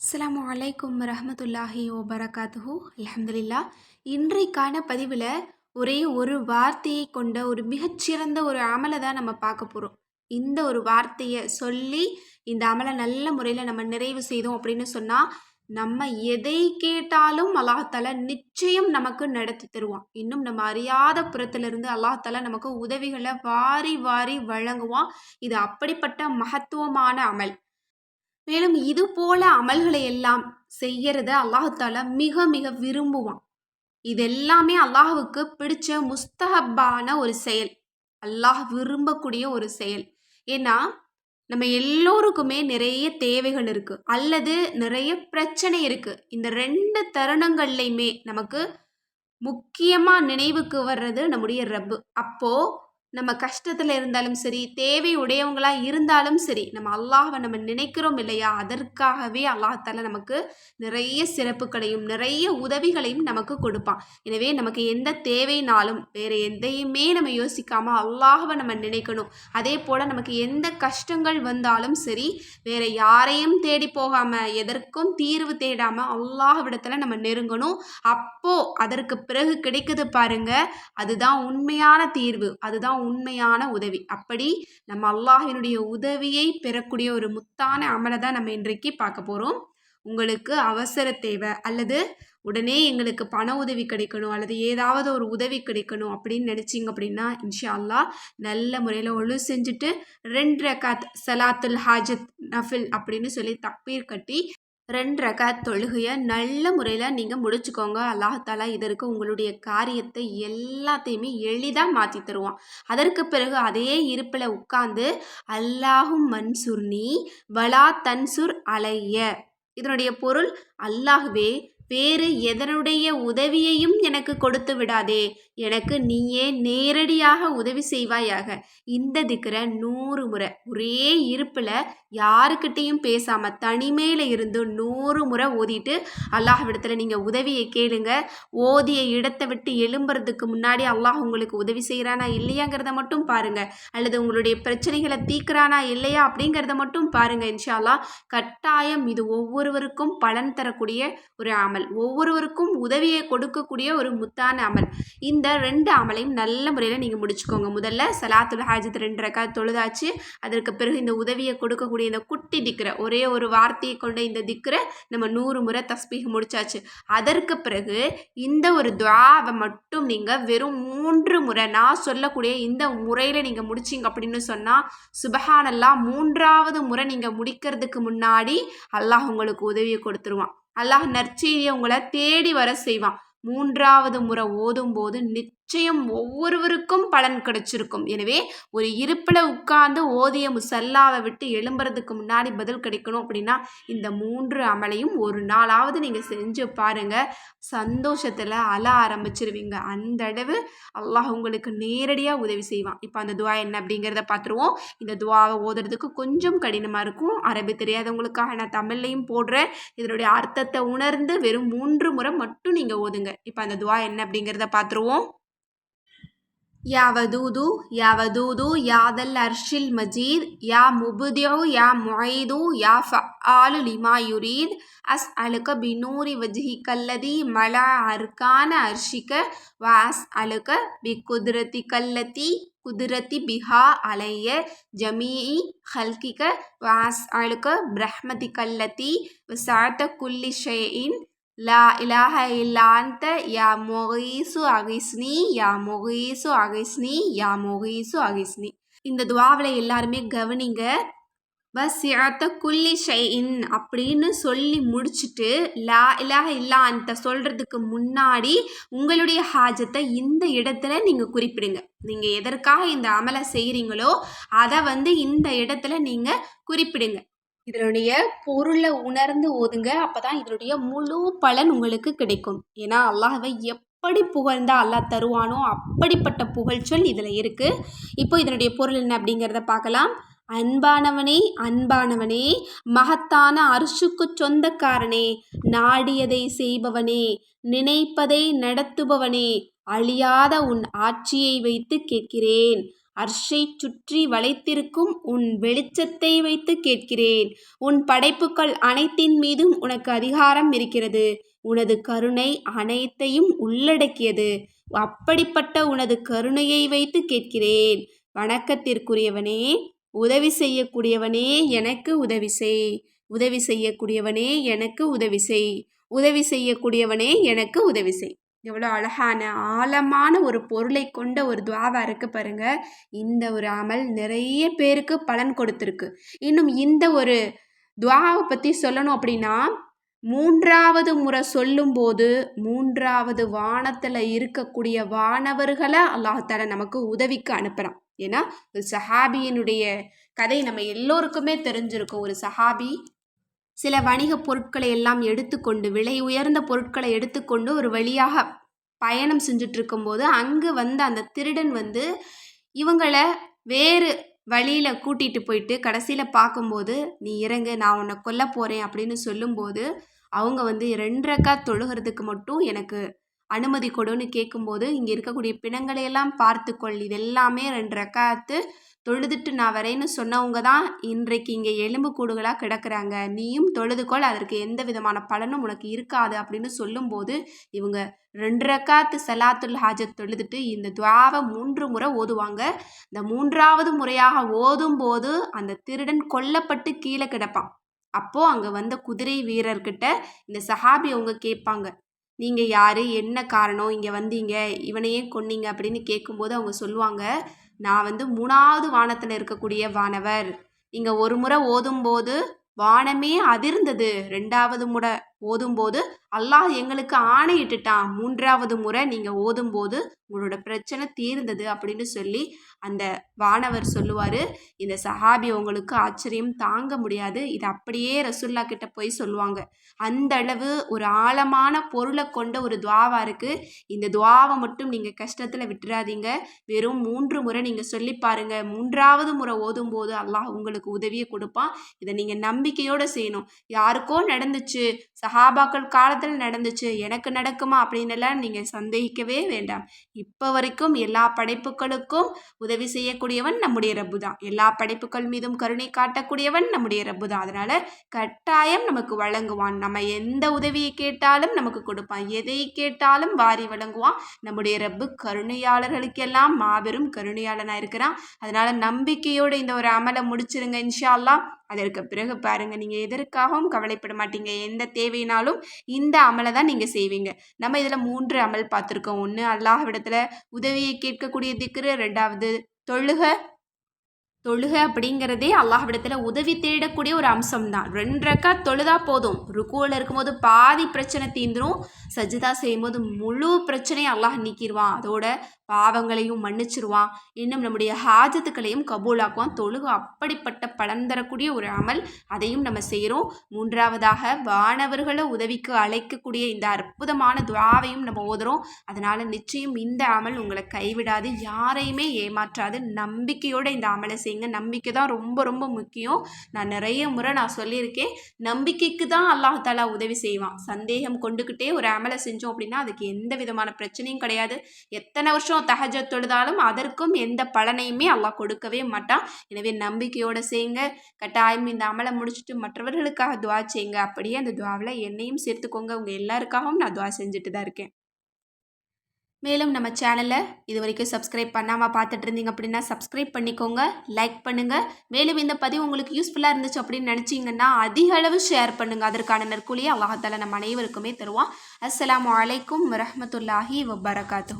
அஸ்லாம் அலைக்கும் ரஹமத்துல்லாஹி வபரகாத்துஹு. அலமதுல்லா இன்றைக்கான பதிவில் ஒரே ஒரு வார்த்தையை கொண்ட ஒரு மிகச்சிறந்த ஒரு அமலை தான் நம்ம பார்க்க போகிறோம் இந்த ஒரு வார்த்தையை சொல்லி இந்த அமலை நல்ல முறையில் நம்ம நிறைவு செய்தோம் அப்படின்னு சொன்னால் நம்ம எதை கேட்டாலும் அல்லாஹால நிச்சயம் நமக்கு நடத்தி தருவான். இன்னும் நம்ம அறியாத புறத்திலிருந்து அல்லாஹால நமக்கு உதவிகளை வாரி வாரி வழங்குவான். இது அப்படிப்பட்ட மகத்துவமான அமல். மேலும் இது போல அமல்களை எல்லாம் செய்யறத அல்லாஹால மிக மிக விரும்புவான். இது எல்லாமே அல்லாஹுக்கு பிடிச்ச முஸ்தஹப்பான ஒரு செயல். அல்லாஹ் விரும்பக்கூடிய ஒரு செயல். ஏன்னா நம்ம எல்லோருக்குமே நிறைய தேவைகள் இருக்கு. அல்லது நிறைய பிரச்சனை இருக்கு. இந்த ரெண்டு தருணங்கள்லையுமே நமக்கு முக்கியமா நினைவுக்கு வர்றது நம்முடைய ரப்பு. அப்போ நம்ம கஷ்டத்தில் இருந்தாலும் சரி தேவை உடையவங்களா இருந்தாலும் சரி நம்ம அல்லாஹை நம்ம நினைக்கிறோம் இல்லையா? அதற்காகவே அல்லாஹால நமக்கு நிறைய சிறப்புகளையும் நிறைய உதவிகளையும் நமக்கு கொடுப்பான். எனவே நமக்கு எந்த தேவைனாலும் வேற எதையுமே நம்ம யோசிக்காம அல்லாஹவை நம்ம நினைக்கணும். அதே போல நமக்கு எந்த கஷ்டங்கள் வந்தாலும் சரி வேற யாரையும் தேடி போகாம எதற்கும் தீர்வு தேடாம அல்லாஹ்விடத்துல நம்ம நெருங்கணும். அப்போ அதற்கு பிறகு கிடைக்குது பாருங்க அதுதான் உண்மையான தீர்வு. அதுதான் உண்மையான உதவி. அப்படி நம்ம அல்லாஹினுடைய உதவியை பெறக்கூடிய ஒரு முத்தான அமலை தான் நம்ம இன்றைக்கு பார்க்க போகிறோம் உங்களுக்கு அவசர தேவை அல்லது உடனே எங்களுக்கு பண உதவி கிடைக்கணும் அல்லது ஏதாவது ஒரு உதவி கிடைக்கணும் அப்படின்னு நினச்சிங்க அப்படின்னா இன்ஷா அல்லாஹ் நல்ல முறையில் ஒழு செஞ்சுட்டு ரெண்டு ரகாத் சலாத்துல் ஹாஜத் நஃபில் அப்படின்னு சொல்லி தப்பீர் கட்டி ரெண்டு ரகாத் தொழுகையை நல்ல முறையில் நீங்கள் முடிச்சுக்கோங்க. அல்லாஹாலா இதற்கு உங்களுடைய காரியத்தை எல்லாத்தையுமே எளிதாக மாற்றி தருவான். அதற்கு பிறகு அதே இருப்பில் உட்காந்து அல்லாஹும் மன்சுர்னி வலா தன்சுர் அலைய. இதனுடைய பொருள் அல்லாஹுவே வேறு எதனுடைய உதவியையும் எனக்கு கொடுத்து விடாதே. எனக்கு நீயே நேரடியாக உதவி செய்வாயாக. இந்த திக்கரை நூறு முறை ஒரே இருப்பில் யாருக்கிட்டேயும் பேசாமல் தனிமையில் இருந்து நூறு முறை ஓதிட்டு அல்லாஹ்விடத்தில் நீங்கள் உதவியை கேளுங்க. ஓதிய இடத்தை விட்டு எழும்புறதுக்கு முன்னாடி அல்லாஹ் உங்களுக்கு உதவி செய்கிறானா இல்லையாங்கிறத மட்டும் பாருங்க. அல்லது உங்களுடைய பிரச்சனைகளை தீர்க்கிறானா இல்லையா அப்படிங்கிறத மட்டும் பாருங்க இன்ஷால்லா கட்டாயம் இது ஒவ்வொருவருக்கும் பலன் தரக்கூடிய ஒரு அமல் ஒவ்வொருவருக்கும் உதவியை கொடுக்கக்கூடிய ஒரு முத்தான அமல். இந்த ரெண்டு அமலையும் நல்ல முறையில் நீங்கள் முடிச்சுக்கோங்க. முதல்ல சலாத்துல் ஹாஜத் ரெண்டு ரக்கா தொழுதாச்சு. அதற்கு பிறகு இந்த உதவியை கொடுக்கக்கூடிய இந்த குட்டி திக்கிற ஒரே ஒரு வார்த்தையை கொண்ட இந்த திக்கரை நம்ம நூறு முறை தஸ்பீக முடிச்சாச்சு. அதற்கு பிறகு இந்த ஒரு துவாவை மட்டும் நீங்கள் வெறும் மூன்று முறை நான் சொல்லக்கூடிய இந்த முறையில் நீங்கள் முடிச்சிங்க அப்படின்னு சொன்னால் சுபஹானல்லா மூன்றாவது முறை நீங்கள் முடிக்கிறதுக்கு முன்னாடி அல்லாஹ் உங்களுக்கு உதவியை கொடுத்துருவான். அல்லாஹ் நற்செய்தியை உங்களை தேடி வர செய்வான். மூன்றாவது முறை ஓதும்போது நிச்சயம் நிச்சயம் ஒவ்வொருவருக்கும் பலன் கிடைச்சிருக்கும். எனவே ஒரு இருப்பில் உட்கார்ந்து ஓதிய முசல்லாவை விட்டு எழும்புறதுக்கு முன்னாடி பதில் கிடைக்கணும் அப்படின்னா இந்த மூன்று அமலையும் ஒரு நாளாவது நீங்கள் செஞ்சு பாருங்கள் சந்தோஷத்தில் அழ ஆரம்பிச்சிருவீங்க. அந்த அளவு அல்லாஹ் உங்களுக்கு நேரடியாக உதவி செய்வான். இப்போ அந்த துவா என்ன அப்படிங்கிறத பார்த்துருவோம் இந்த துவாவை ஓதுறதுக்கு கொஞ்சம் கடினமாக இருக்கும். அரபி தெரியாதவங்களுக்காக நான் தமிழ்லையும் போடுறேன். இதனுடைய அர்த்தத்தை உணர்ந்து வெறும் மூன்று முறை மட்டும் நீங்கள் ஓதுங்க. இப்போ அந்த துவா என்ன அப்படிங்கிறத பார்த்துருவோம் யா வதூது யா வதூது யாதல் அர்ஷில் மஜீத் யா முபுதியு யா முஐது யா ஃபஆலு லிமா யுரீத் அஸ் அலுக்க பினூரி வஜ்ஹி கல்லதி மலா அர்கான அர்ஷிக வ அஸ் அலுக்க பி குதிரத்தி கல்லத்தி குதிரத்தி பிஹா அலைய ஜமீஇ ஹல்கிக வ அஸ் அலுக்க பிரஹ்மதி கல்லத்தி வசாத்த குல்லி ஷேஇன் லா இலாஹ இல்லாந்த யா மொகீசு அகிஸ்னி யா மொகீசு அகிஸ்னி யா மொகீசு அகிஸ்னி இந்த துவாவில் எல்லாருமே கவனிங்க பஸ் யாத்த குல்லி ஷெயின் அப்படின்னு சொல்லி முடிச்சுட்டு லா இலாக இல்லா அந்த சொல்கிறதுக்கு முன்னாடி உங்களுடைய ஹாஜத்தை இந்த இடத்துல நீங்கள் குறிப்பிடுங்க. நீங்கள் எதற்காக இந்த அமலை செய்கிறீங்களோ அதை வந்து இந்த இடத்துல நீங்கள் குறிப்பிடுங்க. இதனுடைய பொருளை உணர்ந்து ஓதுங்க அப்போ தான் இதனுடைய முழு பலன் உங்களுக்கு கிடைக்கும். ஏன்னா அல்லாஹவை எப்படி புகழ்ந்தா அல்லாஹ் தருவானோ அப்படிப்பட்ட புகழ்ச்சொல் இதில் இருக்குது இப்போ இதனுடைய பொருள் என்ன அப்படிங்கிறத பார்க்கலாம். அன்பானவனே அன்பானவனே மகத்தான அரிசுக்கு சொந்தக்காரனே நாடியதை செய்பவனே நினைப்பதை நடத்துபவனே அழியாத உன் ஆட்சியை வைத்து கேட்கிறேன். அர்ஷை சுற்றி வளைத்திருக்கும் உன் வெளிச்சத்தை வைத்து கேட்கிறேன். உன் படைப்புகள் அனைத்தின் மீதும் உனக்கு அதிகாரம் இருக்கிறது. உனது கருணை அனைத்தையும் உள்ளடக்கியது. அப்படிப்பட்ட உனது கருணையை வைத்து கேட்கிறேன். வணக்கத்திற்குரியவனே உதவி செய்யக்கூடியவனே எனக்கு உதவி செய். உதவி செய்யக்கூடியவனே எனக்கு உதவி செய். உதவி செய்யக்கூடியவனே எனக்கு உதவி செய். எவ்வளோ அழகான ஆழமான ஒரு பொருளை கொண்ட ஒரு துவாவா இருக்கு பாருங்க. இந்த ஒரு அமல் நிறைய பேருக்கு பலன் கொடுத்துருக்கு. இன்னும் இந்த ஒரு துவாவை பற்றி சொல்லணும் அப்படின்னா மூன்றாவது முறை சொல்லும்போது மூன்றாவது வானத்தில் இருக்கக்கூடிய வானவர்களை அல்லாஹால நமக்கு உதவிக்கு அனுப்புகிறான் ஏன்னா ஒரு சஹாபியினுடைய கதை நம்ம எல்லோருக்குமே தெரிஞ்சிருக்கும். ஒரு சஹாபி சில வணிக பொருட்களை எல்லாம் எடுத்துக்கொண்டு விலை உயர்ந்த பொருட்களை எடுத்துக்கொண்டு ஒரு வழியாக பயணம் செஞ்சுட்டு இருக்கும்போது அங்கே வந்த அந்த திருடன் வந்து இவங்களை வேறு வழியில் கூட்டிகிட்டு போயிட்டு கடைசியில் பார்க்கும்போது நீ இறங்கு நான் உன்னை கொல்ல போகிறேன் அப்படின்னு சொல்லும்போது அவங்க வந்து ரெண்டரைக்கா தொழுகிறதுக்கு மட்டும் எனக்கு அனுமதி கொடுன்னு கேட்கும்போது இங்கே இருக்கக்கூடிய பிணங்களையெல்லாம் பார்த்துக்கொள் இதெல்லாமே ரெண்டரைக்காத்து தொழுதுட்டு நான் வரேன்னு சொன்னவங்க தான் இன்றைக்கு இங்கே எலும்பு கூடுகளாக கிடக்கிறாங்க. நீயும் தொழுதுகோள் அதற்கு எந்த விதமான பலனும் உனக்கு இருக்காது அப்படின்னு சொல்லும்போது இவங்க ரெண்டு ரக்காத்து சலாத்துல் ஹாஜத் தொழுதுட்டு இந்த துவாவை மூன்று முறை ஓதுவாங்க. இந்த மூன்றாவது முறையாக ஓதும் போது அந்த திருடன் கொல்லப்பட்டு கீழே கிடப்பான். அப்போது அங்கே வந்த குதிரை வீரர்கிட்ட இந்த சஹாபி அவங்க கேட்பாங்க. நீங்கள் யார்? என்ன காரணம்? இங்கே வந்தீங்க? இவனையே கொன்னீங்க? அப்படின்னு கேட்கும்போது அவங்க சொல்லுவாங்க நான் வந்து மூணாவது வானத்தில் இருக்கக்கூடிய வானவர். இங்கே ஒரு முறை ஓதும்போது வானமே அதிர்ந்தது. ரெண்டாவது முறை ஓதும்போது அல்லாஹ் எங்களுக்கு ஆணையிட்டுட்டான் மூன்றாவது முறை நீங்கள் ஓதும்போது உங்களோட பிரச்சனை தீர்ந்தது அப்படின்னு சொல்லி அந்த வானவர் சொல்லுவார். இந்த சஹாபி உங்களுக்கு ஆச்சரியம் தாங்க முடியாது. இது அப்படியே ரசுல்லா கிட்ட போய் சொல்லுவாங்க. அந்த அளவு ஒரு ஆழமான பொருளை கொண்ட ஒரு துவாவா இருக்குது இந்த துவாவை மட்டும் நீங்கள் கஷ்டத்தில் விட்டுறாதீங்க. வெறும் மூன்று முறை நீங்கள் சொல்லி பாருங்க. மூன்றாவது முறை ஓதும்போது அல்லாஹ் உங்களுக்கு உதவியை கொடுப்பான். இதை நீங்கள் நம்பிக்கையோடு செய்யணும். யாருக்கோ நடந்துச்சு. சஹாபாக்கள் காலத்தில் நடந்துச்சு எனக்கு நடக்குமா அப்படின்னுலாம் நீங்கள் சந்தேகிக்கவே வேண்டாம். இப்போ வரைக்கும் எல்லா படைப்புகளுக்கும் உதவி செய்யக்கூடியவன் நம்முடைய ரப்பு தான் எல்லா படைப்புகள் மீதும் கருணை காட்டக்கூடியவன் நம்முடைய ரப்பு தான் அதனால் கட்டாயம் நமக்கு வழங்குவான். நம்ம எந்த உதவியை கேட்டாலும் நமக்கு கொடுப்பான். எதை கேட்டாலும் வாரி வழங்குவான். நம்முடைய ரப்பு கருணையாளர்களுக்கெல்லாம் மாபெரும் கருணையாளனாக இருக்கிறான் அதனால் நம்பிக்கையோடு இந்த ஒரு அமலை முடிச்சிருங்க இன்ஷா அல்லாஹ் அதற்கு பிறகு பாருங்கள் நீங்கள் எதற்காகவும் கவலைப்பட மாட்டீங்க. எந்த தேவைனாலும் இந்த அமலை தான் நீங்கள் செய்வீங்க. நம்ம இதில் மூன்று அமல் பார்த்துருக்கோம். ஒன்று அல்லாஹ்விடத்தில் உதவியை கேட்கக்கூடிய திக்ரு ரெண்டாவது தொழுக தொழுக அப்படிங்கிறதே அல்லாஹ்விடத்தில் உதவி தேடக்கூடிய ஒரு அம்சம் தான் ரெண்ட்ரக்கா தொழுதா போதும். ருக்குவில் இருக்கும்போது பாதி பிரச்சனை தீந்துரும். சஜிதா செய்யும்போது முழு பிரச்சனையும் அல்லாஹ் நீக்கிடுவான் அதோட பாவங்களையும் மன்னிச்சிருவான். இன்னும் நம்முடைய ஹாஜத்துக்களையும் கபூலாக்குவான். தொழுகு அப்படிப்பட்ட பலன் தரக்கூடிய ஒரு அமல் அதையும் நம்ம செய்கிறோம் மூன்றாவதாக வானவர்களை உதவிக்கு அழைக்கக்கூடிய இந்த அற்புதமான துவாவையும் நம்ம ஓதுறோம். அதனால் நிச்சயம் இந்த அமல் உங்களை கைவிடாது. யாரையுமே ஏமாற்றாது. நம்பிக்கையோடு இந்த அமலை செய்யுங்க. நம்பிக்கை தான் ரொம்ப ரொம்ப முக்கியம். நான் நிறைய முறை நான் சொல்லியிருக்கேன். நம்பிக்கைக்கு தான் அல்லாஹாலா உதவி செய்வான். சந்தேகம் கொண்டுக்கிட்டே ஒரு அமலை செஞ்சோம் அப்படின்னா அதுக்கு எந்த விதமான பிரச்சனையும் கிடையாது. எத்தனை வருஷம் தகஜ தொழுதாலும் அதற்கும் எந்த பலனையுமே அல்லாஹ் கொடுக்கவே மாட்டான். எனவே நம்பிக்கையோடு செய்யுங்க கட்டாயம் இந்த அமலை முடிச்சுட்டு மற்றவர்களுக்காக துவா செய்யுங்க அப்படியே அந்த துவாவில் என்னையும் சேர்த்துக்கோங்க. உங்கள் எல்லாருக்காகவும் நான் துவா செஞ்சுட்டு தான் இருக்கேன். மேலும் நம்ம சேனலை இது வரைக்கும் சப்ஸ்கிரைப் பண்ணாமல் பார்த்துட்டு இருந்தீங்க அப்படின்னா சப்ஸ்கிரைப் பண்ணிக்கோங்க லைக் பண்ணுங்கள் மேலும் இந்த பதிவு உங்களுக்கு யூஸ்ஃபுல்லாக இருந்துச்சு அப்படின்னு நினச்சிங்கன்னா அதிக அளவு ஷேர் பண்ணுங்கள் அதற்கான நற்கூலியை அல்லாஹால நம்ம அனைவருக்குமே தருவான். அஸ்லாம் வலைக்கும் வரமத்துல்லாஹி வபரகாத்து